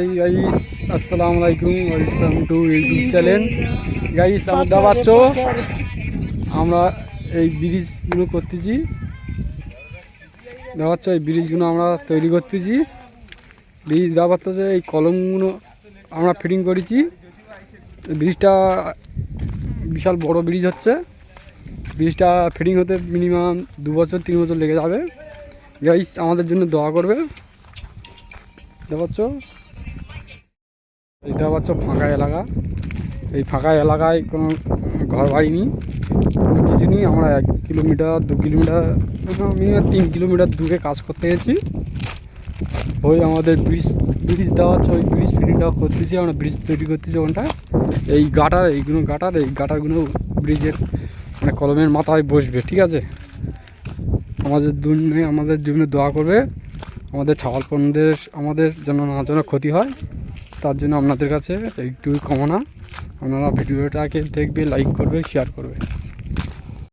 Guys আসসালামু আলাইকুম welcome to YouTube channel guys আমরা পাচ্ছ, আমরা এই ব্রিজগুলো করতেছি। দেখাচ্ছ এই ব্রিজগুলো আমরা তৈরি করতেছি। ব্রিজ যে এই কলমগুলো আমরা ফিটিং করেছি। ব্রিজটা বিশাল বড় ব্রিজ হচ্ছে। ব্রিজটা ফিটিং হতে মিনিমাম দু বছর, তিন বছর লেগে যাবে। গাইস আমাদের জন্য দোয়া করবে। দেখাচ্ছ এটা হচ্ছে ফাঁকা এলাকা। এই ফাঁকা এলাকায় কোনো ঘর বাড়ি নেই। কোনো কিছু নেই। আমরা এক কিলোমিটার, দু কিলোমিটার মিনিমাম তিন কিলোমিটার দূরে কাজ করতে গেছি। ওই আমাদের ব্রিজ ব্রিজ দেওয়া হচ্ছে, ওই ব্রিজ ফিটিংটা করতেছি আমরা ব্রিজ তৈরি করতেছি ওখানটা এই গাটার এইগুলো গাটার, এই গাটারগুলো ব্রিজের মানে কলমের মাথায় বসবে, ঠিক আছে? আমাদের জন্য আমাদের জন্য দোয়া করবে। আমাদের ছাগল পণ্যদের আমাদের যেন না যেন ক্ষতি হয়। তার জন্য আপনাদের কাছে একটু কমনা। আপনারা ভিডিওটাকে দেখবে লাইক করবে শেয়ার করবে।